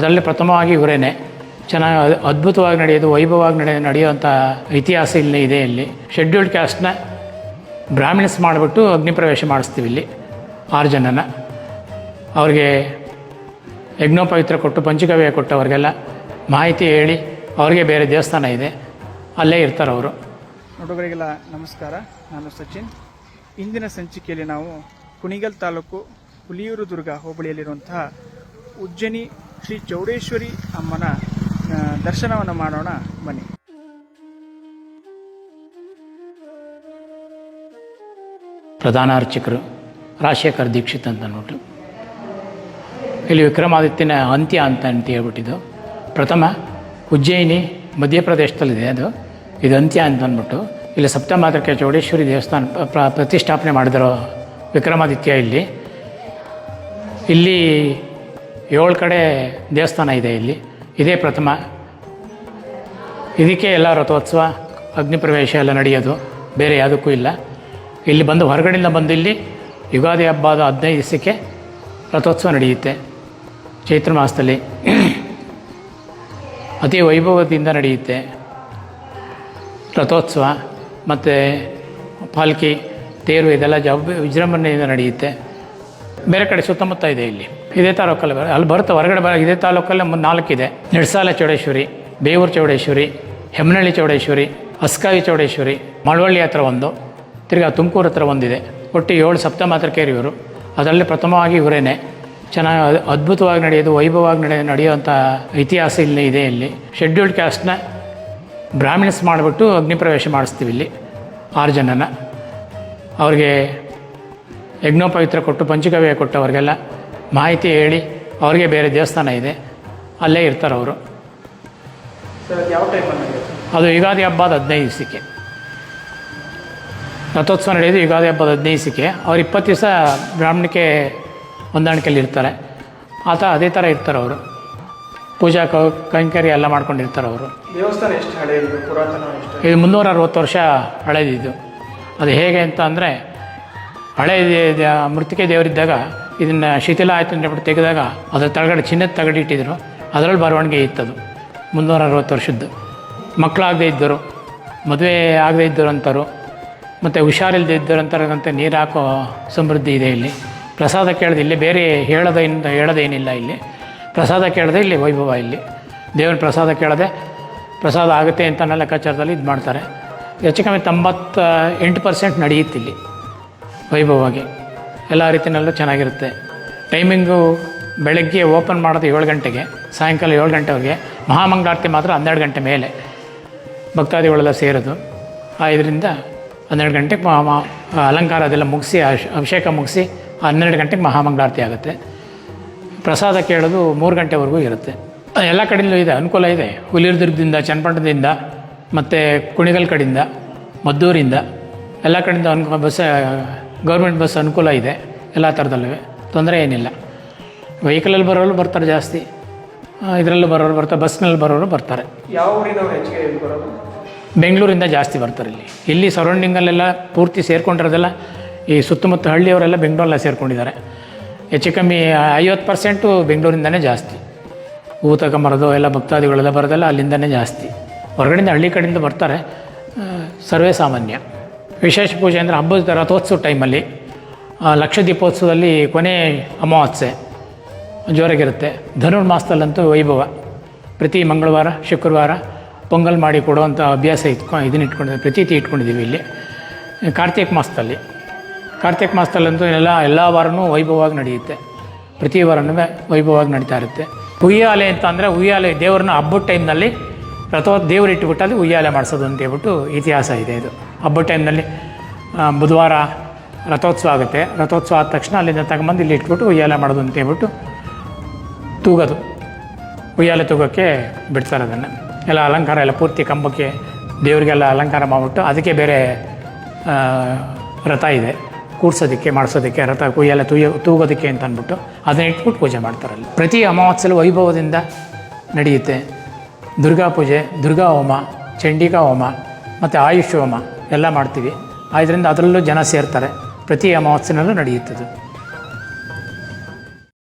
ಅದರಲ್ಲಿ ಪ್ರಥಮವಾಗಿ ಇವರೇನೆ ಚೆನ್ನಾಗಿ ಅದ್ಭುತವಾಗಿ ನಡೆಯೋದು, ವೈಭವವಾಗಿ ನಡೆಯ, ನಡೆಯುವಂಥ ಇತಿಹಾಸ ಇಲ್ಲಿ ಇದೆ ಇಲ್ಲಿ. ಶೆಡ್ಯೂಲ್ಡ್ ಕ್ಯಾಸ್ಟ್ನ ಬ್ರಾಹ್ಮಿಣ್ಸ್ ಮಾಡಿಬಿಟ್ಟು ಅಗ್ನಿ ಪ್ರವೇಶ ಮಾಡಿಸ್ತೀವಿ ಇಲ್ಲಿ, ಆರು ಜನನ. ಅವ್ರಿಗೆ ಯಜ್ಞೋಪವಿತ್ರ ಕೊಟ್ಟು, ಪಂಚಗವ್ಯ ಕೊಟ್ಟು ಅವ್ರಿಗೆಲ್ಲ ಮಾಹಿತಿ ಹೇಳಿ, ಅವ್ರಿಗೆ ಬೇರೆ ದೇವಸ್ಥಾನ ಇದೆ, ಅಲ್ಲೇ ಇರ್ತಾರೆ ಅವರು. ನೋಡುಗರಿಗೆಲ್ಲ ನಮಸ್ಕಾರ, ನಾನು ಸಚಿನ್. ಇಂದಿನ ಸಂಚಿಕೆಯಲ್ಲಿ ನಾವು ಕುಣಿಗಲ್ ತಾಲೂಕು ಹುಲಿಯೂರು ದುರ್ಗ ಹೋಬಳಿಯಲ್ಲಿರುವಂತಹ ಉಜ್ಜನಿ ಶ್ರೀ ಚೌಡೇಶ್ವರಿ ಅಮ್ಮನ ದರ್ಶನವನ್ನು ಮಾಡೋಣ, ಬನ್ನಿ. ಪ್ರಧಾನ ಅರ್ಚಕರು ರಾಜಶೇಖರ್ ದೀಕ್ಷಿತ್ ಅಂತ ಅಂದ್ಬಿಟ್ಟು ಇಲ್ಲಿ ವಿಕ್ರಮಾದಿತ್ಯನ ಅಂತ್ಯ ಅಂತ ಅಂತ ಹೇಳ್ಬಿಟ್ಟಿದ್ದು. ಪ್ರಥಮ, ಉಜ್ಜಯಿನಿ ಮಧ್ಯಪ್ರದೇಶದಲ್ಲಿದೆ ಅದು. ಇದು ಅಂತ್ಯ ಅಂತ ಅಂದ್ಬಿಟ್ಟು. ಇಲ್ಲಿ ಸಪ್ತಮಾತೃಕೆ ಚೌಡೇಶ್ವರಿ ದೇವಸ್ಥಾನ ಪ್ರ- ಪ್ರ- ಪ್ರತಿಷ್ಠಾಪನೆ ಮಾಡಿದರು ವಿಕ್ರಮಾದಿತ್ಯ ಇಲ್ಲಿ. ಇಲ್ಲಿ ಏಳು ಕಡೆ ದೇವಸ್ಥಾನ ಇದೆ ಇಲ್ಲಿ. ಇದೇ ಪ್ರಥಮ. ಇದಕ್ಕೆ ಎಲ್ಲ ರಥೋತ್ಸವ ಅಗ್ನಿಪ್ರವೇಶ ಎಲ್ಲ ನಡೆಯೋದು. ಬೇರೆ ಯಾವುದಕ್ಕೂ ಇಲ್ಲ. ಇಲ್ಲಿ ಬಂದು ಹೊರಗಡೆಯಿಂದ ಬಂದು ಇಲ್ಲಿ ಯುಗಾದಿ ಹಬ್ಬದ ಹದಿನೈದು ದಿವಸಕ್ಕೆ ರಥೋತ್ಸವ ನಡೆಯುತ್ತೆ. ಚೈತ್ರ ಮಾಸದಲ್ಲಿ. ಅತಿ ವೈಭವದಿಂದ ನಡೆಯುತ್ತೆ. ರಥೋತ್ಸವ, ಮತ್ತು ಪಾಲ್ಕಿ, ತೇರು, ಇದೆಲ್ಲ ಜಬ್ ವಿಜೃಂಭಣೆಯಿಂದ ನಡೆಯುತ್ತೆ. ಬೇರೆ ಕಡೆ ಸುತ್ತಮುತ್ತ ಇದೆ ಇಲ್ಲಿ. ಇದೇ ತಾಲೂಕಲ್ಲಿ ಬರ- ಅಲ್ಲಿ ಬರುತ್ತೆ, ಹೊರಗಡೆ ಬರ ಇದೇ ತಾಲೂಕಲ್ಲೇ ಒಂದು ನಾಲ್ಕಿದೆ. ನಿಡ್ಸಾಲ ಚೌಡೇಶ್ವರಿ, ಬೇವೂರು ಚೌಡೇಶ್ವರಿ ಹೆಮ್ಮನಹಳ್ಳಿ ಚೌಡೇಶ್ವರಿ ಅಸ್ಕಾವಿ ಚೌಡೇಶ್ವರಿ, ಮಳವಳ್ಳಿ ಹತ್ರ ಒಂದು, ತಿರ್ಗಾ ತುಮಕೂರು ಹತ್ರ ಒಂದಿದೆ. ಒಟ್ಟು ಏಳು ಕೇರಿ ಇವರು ಅದರಲ್ಲಿ ಪ್ರಥಮವಾಗಿ ಇವರೇನೆ. ಚೆನ್ನಾಗಿ ಅದ್ಭುತವಾಗಿ ನಡೆಯೋದು, ವೈಭವವಾಗಿ ನಡೆಯ ನಡೆಯುವಂಥ ಇತಿಹಾಸ ಇಲ್ಲಿ ಇದೆ ಇಲ್ಲಿ. ಶೆಡ್ಯೂಲ್ಡ್ ಕ್ಯಾಸ್ಟ್ನ ಬ್ರಾಹ್ಮಿಣ್ಸ್ ಮಾಡಿಬಿಟ್ಟು ಅಗ್ನಿಪ್ರವೇಶ ಮಾಡಿಸ್ತೀವಿ ಇಲ್ಲಿ, ಆರು ಜನನ. ಅವ್ರಿಗೆ ಯಜ್ಞೋಪವಿತ್ರ ಕೊಟ್ಟು ಪಂಚಗವ್ಯ ಕೊಟ್ಟು ಅವ್ರಿಗೆಲ್ಲ ಮಾಹಿತಿ ಹೇಳಿ ಅವ್ರಿಗೆ ಬೇರೆ ದೇವಸ್ಥಾನ ಇದೆ ಅಲ್ಲೇ ಇರ್ತಾರೆ ಅವರು. ಅದು ಯುಗಾದಿ ಹಬ್ಬದ ಹದಿನೈದು ದಿವಸಕ್ಕೆ. ರಥೋತ್ಸವ ನಡೆಯೋದು ಯುಗಾದಿ ಹಬ್ಬದ ಹದಿನೈದು ದಿವಸಕ್ಕೆ. ಅವ್ರು ಇಪ್ಪತ್ತು ದಿವಸ ಬ್ರಾಹ್ಮಣಕ್ಕೆ ಹೊಂದಾಣಿಕೆಯಲ್ಲಿ ಇರ್ತಾರೆ. ಆತ ಅದೇ ಥರ ಇರ್ತಾರೆ ಅವರು. ಪೂಜಾ ಕ ಕೈಂಕರ್ಯ ಎಲ್ಲ ಮಾಡ್ಕೊಂಡಿರ್ತಾರೆ ಅವರು. ದೇವಸ್ಥಾನ ಎಷ್ಟು ಹಳೆಯದು? ಪುರಾತನ ಎಷ್ಟು ಇದು ಮುನ್ನೂರ ಅರವತ್ತು ವರ್ಷ ಹಳೆದಿದ್ದು. ಅದು ಹೇಗೆ ಅಂತ ಅಂದರೆ ಹಳೆ ಮೃತಿಕೆ ದೇವರಿದ್ದಾಗ ಇದನ್ನು ಶಿಥಿಲ ಆಯಿತು ಅಂತ ಹೇಳ್ಬಿಟ್ಟು ತೆಗೆದಾಗ ಅದರ ತಳಗಡೆ ಚಿನ್ನದ ತಗಡಿ ಇಟ್ಟಿದ್ರು. ಅದರಲ್ಲಿ ಬರವಣಿಗೆ ಇತ್ತದು. ಮುನ್ನೂರ ಅರವತ್ತು ವರ್ಷದ್ದು. ಮಕ್ಕಳಾಗದೇ ಇದ್ದರು. ಮದುವೆ ಆಗದೇ ಇದ್ದರು ಅಂತಾರು. ಮತ್ತು ಹುಷಾರಿಲ್ಲದೆ ಇದ್ದರು ಅಂತಾರಂತೆ ನೀರು ಹಾಕೋ ಸಮೃದ್ಧಿ ಇದೆ ಇಲ್ಲಿ. ಪ್ರಸಾದ ಕೇಳದೆ ಇಲ್ಲಿ ಬೇರೆ ಹೇಳೋದೇನು ಹೇಳೋದೇನಿಲ್ಲ ಇಲ್ಲಿ. ಪ್ರಸಾದ ಕೇಳದೆ ಇಲ್ಲಿ ವೈಭವ ಇಲ್ಲಿ. ದೇವರ ಪ್ರಸಾದ ಕೇಳದೆ ಪ್ರಸಾದ ಆಗುತ್ತೆ ಅಂತ ಲೆಕ್ಕಾಚಾರದಲ್ಲಿ ಇದು ಮಾಡ್ತಾರೆ. ಹೆಚ್ಚು ಕಮ್ಮಿ ತೊಂಬತ್ತ ಎಂಟು ಪರ್ಸೆಂಟ್ ನಡೆಯುತ್ತೆ ಇಲ್ಲಿ. ವೈಭವವಾಗಿ. ಎಲ್ಲ ರೀತಿಯಲ್ಲೂ ಚೆನ್ನಾಗಿರುತ್ತೆ. ಟೈಮಿಂಗು ಬೆಳಗ್ಗೆ ಓಪನ್ ಮಾಡೋದು ಏಳು ಗಂಟೆಗೆ, ಸಾಯಂಕಾಲ ಏಳು ಗಂಟೆವರೆಗೆ, ಮಹಾಮಂಗಳಾರತಿ ಮಾತ್ರ ಹನ್ನೆರಡು ಗಂಟೆ ಮೇಲೆ. ಭಕ್ತಾದಿಗಳೆಲ್ಲ ಸೇರೋದು. ಆ ಇದರಿಂದ ಹನ್ನೆರಡು ಗಂಟೆಗೆ ಅಲಂಕಾರ ಅದೆಲ್ಲ ಮುಗಿಸಿ ಅಭಿಷೇಕ ಮುಗಿಸಿ ಹನ್ನೆರಡು ಗಂಟೆಗೆ ಮಹಾಮಂಗಳಾರತಿ ಆಗುತ್ತೆ. ಪ್ರಸಾದ ಕೇಳೋದು ಮೂರು ಗಂಟೆವರೆಗೂ ಇರುತ್ತೆ. ಎಲ್ಲ ಕಡೆಯಲ್ಲೂ ಇದೆ, ಅನುಕೂಲ ಇದೆ. ಹುಲಿರ್ದುರ್ಗದಿಂದ, ಚನ್ನಪಟ್ಟಣದಿಂದ, ಮತ್ತು ಕುಣಿಗಲ್ ಕಡೆಯಿಂದ, ಮದ್ದೂರಿಂದ, ಎಲ್ಲ ಕಡೆಯಿಂದ ಅನುಕೂಲ ಬಸ್ ಗೌರ್ಮೆಂಟ್ ಬಸ್ ಅನುಕೂಲ ಇದೆ ಎಲ್ಲ ಥರದಲ್ಲೂ ತೊಂದರೆ ಏನಿಲ್ಲ. ವೆಹಿಕಲಲ್ಲಿ ಬರೋರು ಬರ್ತಾರೆ ಜಾಸ್ತಿ ಇದರಲ್ಲೂ ಬರೋರು ಬರ್ತಾರೆ ಬಸ್ನಲ್ಲಿ ಬರೋರು ಬರ್ತಾರೆ. ಯಾವ ಊರಿನವ್ರು ಹೆಚ್ಚಿಗೆ ಬರೋದು? ಬೆಂಗಳೂರಿಂದ ಜಾಸ್ತಿ ಬರ್ತಾರೆ ಇಲ್ಲಿ. ಇಲ್ಲಿ ಸರೌಂಡಿಂಗಲ್ಲೆಲ್ಲ ಪೂರ್ತಿ ಸೇರ್ಕೊಂಡಿರೋದೆಲ್ಲ ಈ ಸುತ್ತಮುತ್ತ ಹಳ್ಳಿಯವರೆಲ್ಲ ಬೆಂಗಳೂರಲ್ಲ ಸೇರ್ಕೊಂಡಿದ್ದಾರೆ. ಹೆಚ್ಚು ಕಮ್ಮಿ ಐವತ್ತು ಪರ್ಸೆಂಟು ಬೆಂಗಳೂರಿಂದನೇ ಜಾಸ್ತಿ. ಹೂ ತಗೊಂಬರೋದು ಎಲ್ಲ ಭಕ್ತಾದಿಗಳೆಲ್ಲ ಬರೋದೆಲ್ಲ ಅಲ್ಲಿಂದನೇ ಜಾಸ್ತಿ. ಹೊರಗಡೆಯಿಂದ ಹಳ್ಳಿ ಕಡೆಯಿಂದ ಬರ್ತಾರೆ ಸರ್ವೇ ಸಾಮಾನ್ಯ. ವಿಶೇಷ ಪೂಜೆ ಅಂದರೆ ಹಬ್ಬದ ರಥೋತ್ಸವ ಟೈಮಲ್ಲಿ ಲಕ್ಷ ದೀಪೋತ್ಸವದಲ್ಲಿ ಕೊನೆ ಅಮಾವಾಸ್ಯೆ ಜೋರಾಗಿರುತ್ತೆ. ಧನುರ್ಮಾಸದಲ್ಲಂತೂ ವೈಭವ. ಪ್ರತಿ ಮಂಗಳವಾರ, ಶುಕ್ರವಾರ ಪೊಂಗಲ್ ಮಾಡಿ ಕೊಡುವಂಥ ಅಭ್ಯಾಸ ಇಟ್ಕೊ, ಇದನ್ನ ಇಟ್ಕೊಂಡಿದ್ದೀವಿ ಪ್ರತೀತಿ ಇಟ್ಕೊಂಡಿದ್ದೀವಿ ಇಲ್ಲಿ. ಕಾರ್ತಿಕ ಮಾಸದಲ್ಲಿ. ಕಾರ್ತಿಕ ಮಾಸದಲ್ಲಂತೂ ಎಲ್ಲ ಎಲ್ಲ ವಾರನೂ ವೈಭವವಾಗಿ ನಡೆಯುತ್ತೆ. ಪ್ರತಿ ವಾರನೂ ವೈಭವವಾಗಿ ನಡೀತಾ ಇರುತ್ತೆ. ಉಯ್ಯಾಲೆ ಅಂತ ಅಂದರೆ ಉಯ್ಯಾಲೆ ದೇವರನ್ನ ಹಬ್ಬದ ಟೈಮ್ನಲ್ಲಿ ರಥೋ ದೇವರು ಇಟ್ಬಿಟ್ಟು ಅಲ್ಲಿ ಉಯ್ಯಾಲೆ ಮಾಡಿಸೋದು ಅಂತ ಹೇಳ್ಬಿಟ್ಟು ಇತಿಹಾಸ ಇದೆ ಇದು. ಹಬ್ಬದ ಟೈಮ್ನಲ್ಲಿ ಬುಧವಾರ ರಥೋತ್ಸವ ಆಗುತ್ತೆ. ರಥೋತ್ಸವ ಆದ ತಕ್ಷಣ ಅಲ್ಲಿಂದ ತಗೊಂಬಂದು ಇಲ್ಲಿ ಇಟ್ಬಿಟ್ಟು ಉಯ್ಯಾಲೆ ಮಾಡೋದು ಅಂತ ಹೇಳ್ಬಿಟ್ಟು ತೂಗೋದು. ಉಯ್ಯಾಲೆ ತೂಗೋಕ್ಕೆ ಬಿಡ್ತಾರೆ ಅದನ್ನು. ಎಲ್ಲ ಅಲಂಕಾರ ಎಲ್ಲ ಪೂರ್ತಿ ಕಂಬಕ್ಕೆ, ದೇವರಿಗೆಲ್ಲ ಅಲಂಕಾರ ಮಾಡಿಬಿಟ್ಟು ಅದಕ್ಕೆ ಬೇರೆ ರಥ ಇದೆ. ಕೂಡ್ಸೋದಕ್ಕೆ, ಮಾಡಿಸೋದಕ್ಕೆ, ರಥ ಉಯ್ಯಾಲೆ ತೂಯ ತೂಗೋದಕ್ಕೆ ಅಂತ ಅಂದ್ಬಿಟ್ಟು ಅದನ್ನ ಇಟ್ಬಿಟ್ಟು ಪೂಜೆ ಮಾಡ್ತಾರಲ್ಲಿ ಪ್ರತಿ ಅಮಾವಾಸ್ಯಲು ವೈಭವದಿಂದ ನಡೆಯುತ್ತೆ. ದುರ್ಗಾ ಪೂಜೆ ದುರ್ಗಾ ಹೋಮ ಚಂಡಿಕಾ ಹೋಮ ಮತ್ತು ಆಯುಷ್ ಹೋಮ ಎಲ್ಲ ಮಾಡ್ತೀವಿ. ಆದ್ದರಿಂದ ಅದರಲ್ಲೂ ಜನ ಸೇರ್ತಾರೆ. ಪ್ರತಿ ಅಮಾವಾಸ್ಯೆನಲ್ಲೂ ನಡೆಯುತ್ತದು.